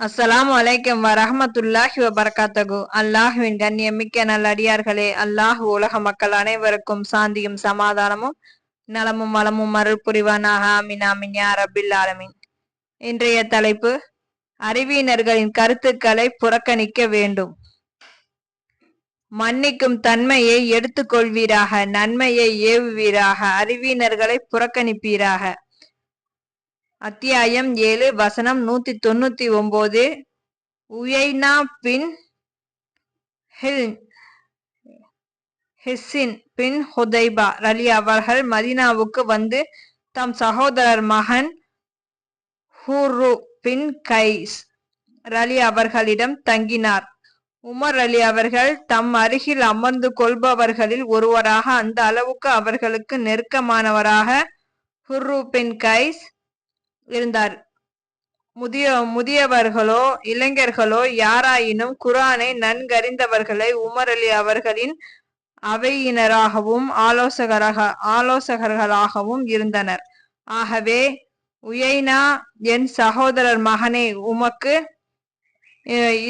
அஸ்ஸலாமு அலைக்கும் வரஹமத்துல்லாஹி வபரகாத்தகு அல்லாஹுவின் கண்ணியமிக்க நல்லடியார்களே அல்லாஹு உலக மக்கள் அனைவருக்கும் சாந்தியும் சமாதானமும் நலமும் வளமும் அருள் புரிவானாக. ஆமின் ஆமின். யார் அபில் ஆலமின். இன்றைய தலைப்பு அறிவியினர்களின் கருத்துக்களை புறக்கணிக்க வேண்டும். மன்னிக்கும் தன்மையை எடுத்துக்கொள்வீராக நன்மையை ஏவுவீராக அறிவியினர்களை புறக்கணிப்பீராக. அத்தியாயம் ஏழு வசனம் நூத்தி தொண்ணூத்தி ஒன்பது உயைனா பின் ஹில் ஹிஸ்ஸின் பின் ஹுதைபா. ரலி அவர்கள் மதினாவுக்கு வந்து தம் சகோதரர் மகன் ஹூரு பின் கைஸ் ரலி அவர்களிடம் தங்கினார். உமர் அலி அவர்கள் தம் அருகில் அமர்ந்து கொள்பவர்களில் ஒருவராக அந்த அளவுக்கு அவர்களுக்கு நெருக்கமானவராக ஹுர்ரு பின் கைஸ் இருந்தார். முதிய முதியவர்களோ இளைஞர்களோ யாராயினும் குரானை நன்கறிந்தவர்களை உமர் அலி அவர்களின் அவையினராகவும் ஆலோசகராக ஆலோசகர்களாகவும் இருந்தனர். ஆகவே உயைனா என் சகோதரர் மகனே உமக்கு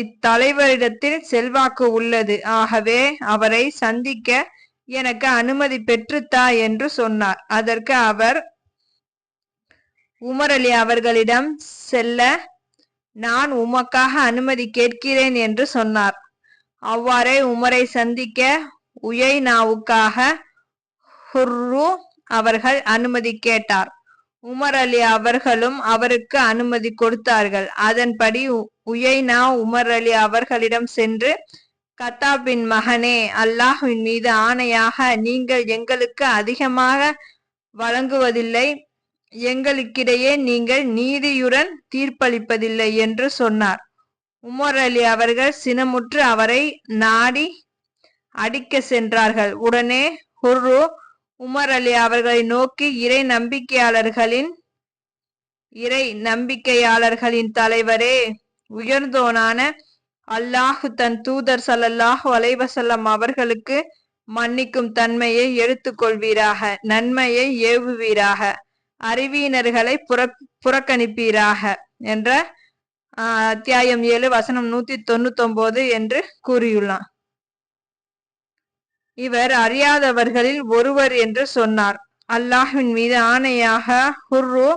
இத்தலைவரிடத்தில் செல்வாக்கு உள்ளது. ஆகவே அவரை சந்திக்க எனக்கு அனுமதி பெற்றுத்தா என்று சொன்னார். அதற்கு அவர் உமர் அலி அவர்களிடம் செல்ல நான் உமக்காக அனுமதி கேட்கிறேன் என்று சொன்னார். அவ்வாறே உமரை சந்திக்க உயைனாவுக்காக ஹுர்ரு அவர்கள் அனுமதி கேட்டார். உமர் அலி அவர்களும் அவருக்கு அனுமதி கொடுத்தார்கள். அதன்படி உயைனா உமர் அலி அவர்களிடம் சென்று கத்தாபின் மகனே அல்லாஹின் மீது ஆணையாக நீங்கள் எங்களுக்கு அதிகமாக வழங்குவதில்லை எங்களுக்கிடையே நீங்கள் நீதியுடன் தீர்ப்பளிப்பதில்லை என்று சொன்னார். உமர் அலி அவர்கள் சினமுற்று அவரை நாடி அடிக்க சென்றார்கள். உடனே ஹுர்ரு உமர் அலி அவர்களை நோக்கி இறை நம்பிக்கையாளர்களின் இறை நம்பிக்கையாளர்களின் தலைவரே உயர்ந்தோனான அல்லாஹு தன் தூதர் சல்லல்லாஹு அலைவசல்லம் அவர்களுக்கு மன்னிக்கும் தன்மையை எடுத்துக்கொள்வீராக நன்மையை ஏவுவீராக. அறிவியினர்களை புற புறக்கணிப்பீராக என்ற அத்தியாயம் ஏழு வசனம் நூத்தி தொண்ணூத்தி ஒன்பது என்று கூறியுள்ளார் இவர் அறியாதவர்களில் ஒருவர் என்று சொன்னார். அல்லாஹின் மீது ஆணையாக ஹுர்ரு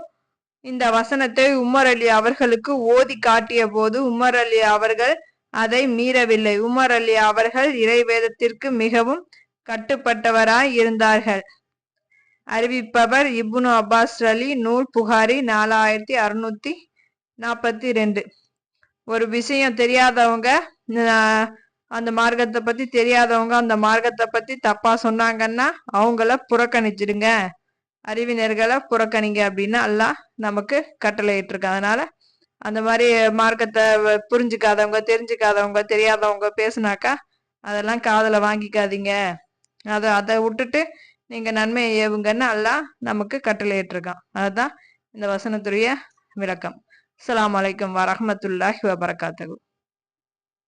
இந்த வசனத்தை உமர் அலி அவர்களுக்கு ஓதி காட்டிய போது உமர் அலி அவர்கள் அதை மீறவில்லை. உமர் அலி அவர்கள் இறைவேதத்திற்கு மிகவும் கட்டுப்பட்டவராய் இருந்தார்கள். அறிவிப்பவர் இப்னு அப்பாஸ் அலி நூல் புகாரி நாலாயிரத்தி அறுநூத்தி நாற்பத்தி ரெண்டு. ஒரு விஷயம் தெரியாதவங்க அந்த மார்க்கத்தை பத்தி தெரியாதவங்க அந்த மார்க்கத்தை பத்தி தப்பா சொன்னாங்கன்னா அவங்கள புறக்கணிச்சிடுங்க. அறிவினர்களை புறக்கணிங்க அப்படின்னு எல்லாம் நமக்கு கட்டளை இருக்கு அதனால அந்த மாதிரி மார்க்கத்தை புரிஞ்சுக்காதவங்க தெரிஞ்சுக்காதவங்க தெரியாதவங்க பேசுனாக்கா அதெல்லாம் காதல வாங்கிக்காதீங்க. அதை அதை விட்டுட்டு நீங்க நன்மையை ஏவுங்கன்னு அல்லாஹ் நமக்கு கட்டளையிட்டிருக்கான். அதுதான் இந்த வசனத்துடைய விளக்கம். அஸ்லாம் வலைக்கம் வரமத்துல்லாஹி வபரகாத்தகு